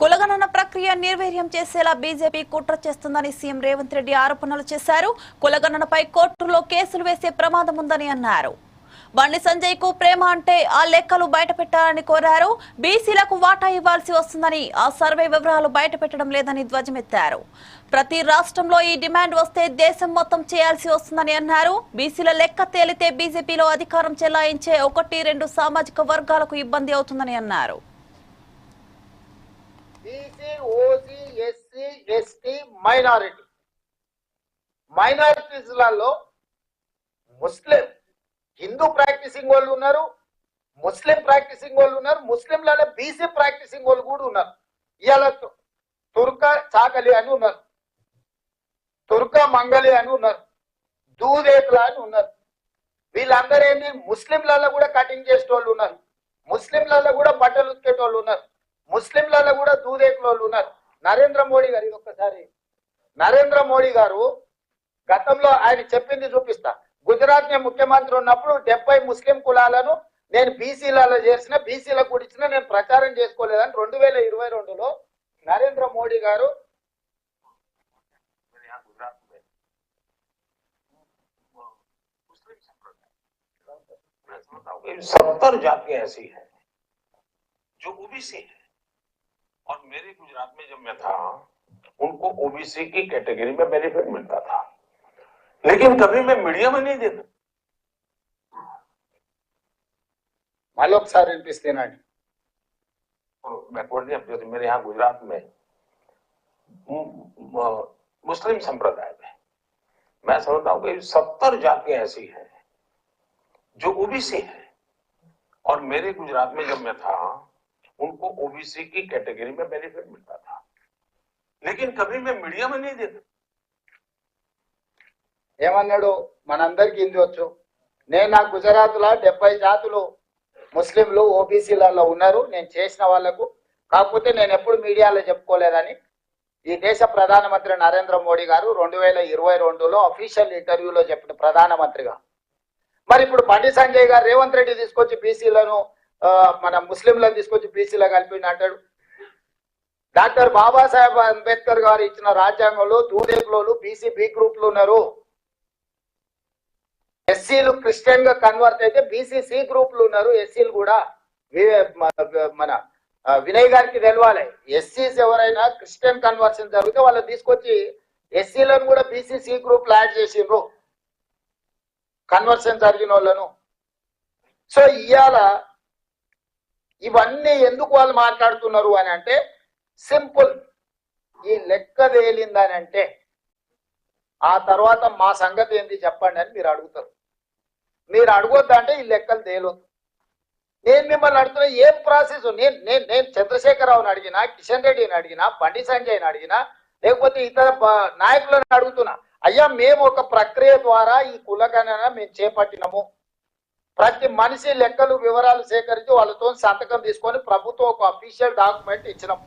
కులగణన ప్రక్రియ నిర్వీర్యం చేసేలా బీజేపీ కుట్ర చేస్తుందని సీఎం రేవంత్ రెడ్డి ఆరోపణలు చేశారు. కులగణనపై కోర్టులో కేసులు వేసే ప్రమాదం ఉందని అన్నారు. బండి సంజయ్కు ప్రేమ అంటే ఆ లెక్కలు బయట పెట్టాలని కోరారు. బీసీలకు వాటా ఇవ్వాల్సి వస్తుందని ఆ సర్వే వివరాలు బయట పెట్టడం లేదని ధ్వజమెత్తారు. ప్రతి రాష్ట్రంలో ఈ డిమాండ్ వస్తే దేశం మొత్తం చేయాల్సి వస్తుందని అన్నారు. బీసీల లెక్క తేలితే బీజేపీలో అధికారం చెలాయించే ఒకటి రెండు సామాజిక వర్గాలకు ఇబ్బంది అవుతుందని అన్నారు. BC OC SC ST minority. మైనారిటీస్లలో ముస్లిం హిందూ ప్రాక్టీసింగ్ వాళ్ళు ఉన్నారు ముస్లిం ప్రాక్టీసింగ్ వాళ్ళు ఉన్నారు ముస్లింలలో బీసీ ప్రాక్టీసింగ్ వాళ్ళు కూడా ఉన్నారు. ఇవాళ తుర్కా తుర్క చాకలి అని ఉన్నారు. తుర్క మంగలి అని ఉన్నారు. దూదేకుల అని ఉన్నారు. వీళ్ళందరూ ఏంటి ముస్లింలలో కూడా కటింగ్ చేసేటోళ్ళు ఉన్నారు. ముస్లింలలో కూడా బట్టలు ఉతికేటోళ్ళు ఉన్నారు. ముస్లింలలో కూడా దూదేకుల వాళ్ళు ఉన్నారు నరేంద్ర మోడీ గారు ఇది ఒక్కసారి నరేంద్ర మోడీ గారు గతంలో ఆయన చెప్పింది చూపిస్తా గుజరాత్ నేను ముఖ్యమంత్రి ఉన్నప్పుడు డెబ్బై ముస్లిం కులాలను నేను బీసీలలో చేసిన బీసీలకు కూడా ఇచ్చిన నేను ప్రచారం చేసుకోలేదని రెండు వేల ఇరవై రెండులో నరేంద్ర మోడీ గారు मेरे यहाँ गुजरात में मुस्लिम संप्रदाय मैं समझता हूँ कि सत्तर जातियां ऐसी हैं जो ओबीसी है और मेरे गुजरात में जब मैं था उनको ओबीसी की कैटेगरी में बेनिफिट मिलता था। लेकिन कभी मैं मीडिया में नहीं देता मालूम सर एनपीस तेनाली बैकवर्ड नहीं मेरे यहाँ गुजरात में मुस्लिम संप्रदाय में मैं समझता हूँ कि सत्तर जाति ऐसी हैं जो ओबीसी है। और मेरे गुजरात में जब मैं था उनको ओबीसी की कैटेगरी में बेनिफिट मिलता था लेकिन कभी मैं मीडिया में नहीं देखा ఏమన్నాడు మనందరికి హిందీ వచ్చు నేను నా గుజరాత్ లో డెబ్బై జాతులు ముస్లింలు ఓబీసీలలో ఉన్నారు నేను చేసిన వాళ్లకు కాకపోతే నేను ఎప్పుడు మీడియాలో చెప్పుకోలేదని ఈ దేశ ప్రధానమంత్రి నరేంద్ర మోడీ గారు రెండు వేల ఇరవై రెండులో అఫీషియల్ ఇంటర్వ్యూలో చెప్పిన ప్రధానమంత్రిగా మరి ఇప్పుడు బండి సంజయ్ గారు రేవంత్ రెడ్డి తీసుకొచ్చి బీసీలను మన ముస్లింలను తీసుకొచ్చి బీసీలో కలిపి అంటాడు. డాక్టర్ బాబాసాహెబ్ అంబేద్కర్ గారు ఇచ్చిన రాజ్యాంగంలో దూదేకులోలు బీసీ బి గ్రూప్లు ఉన్నారు. ఎస్సీలు క్రిస్టియన్గా కన్వర్ట్ అయితే బీసీ సి గ్రూప్లు ఉన్నారు. ఎస్సీలు కూడా వి- మన వినయ్ గారికి తెలవాలి. ఎస్సీస్ ఎవరైనా క్రిస్టియన్ కన్వర్షన్ జరిగితే వాళ్ళు తీసుకొచ్చి ఎస్సీలను కూడా బీసీ సి గ్రూప్ యాడ్ చేసిండ్రు. కన్వర్షన్ జరిగిన వాళ్ళను. సో ఇవాళ ఇవన్నీ ఎందుకు వాళ్ళు మాట్లాడుతున్నారు అని అంటే సింపుల్. ఈ లెక్క తేలిందని అంటే ఆ తర్వాత మా సంగతి ఏంటి చెప్పండి అని మీరు అడుగుతారు. మీరు అడగొద్దంటే ఈ లెక్కలు తేలొద్దు. నేను మిమ్మల్ని అడుగుతున్నా ఏం ప్రాసెస్? నేను నేను నేను చంద్రశేఖరరావుని అడిగినా కిషన్ రెడ్డిని అడిగినా బండి సంజయ్ని అడిగినా లేకపోతే ఇతర నాయకులను అడుగుతున్నా అయ్యా మేము ఒక ప్రక్రియ ద్వారా ఈ కులగణన మేము చేపట్టినము. ప్రతి మనిషి లెక్కలు వివరాలు సేకరించి వాళ్ళతో సంతకం తీసుకొని ప్రభుత్వం ఒక అఫీషియల్ డాక్యుమెంట్ ఇచ్చినాం.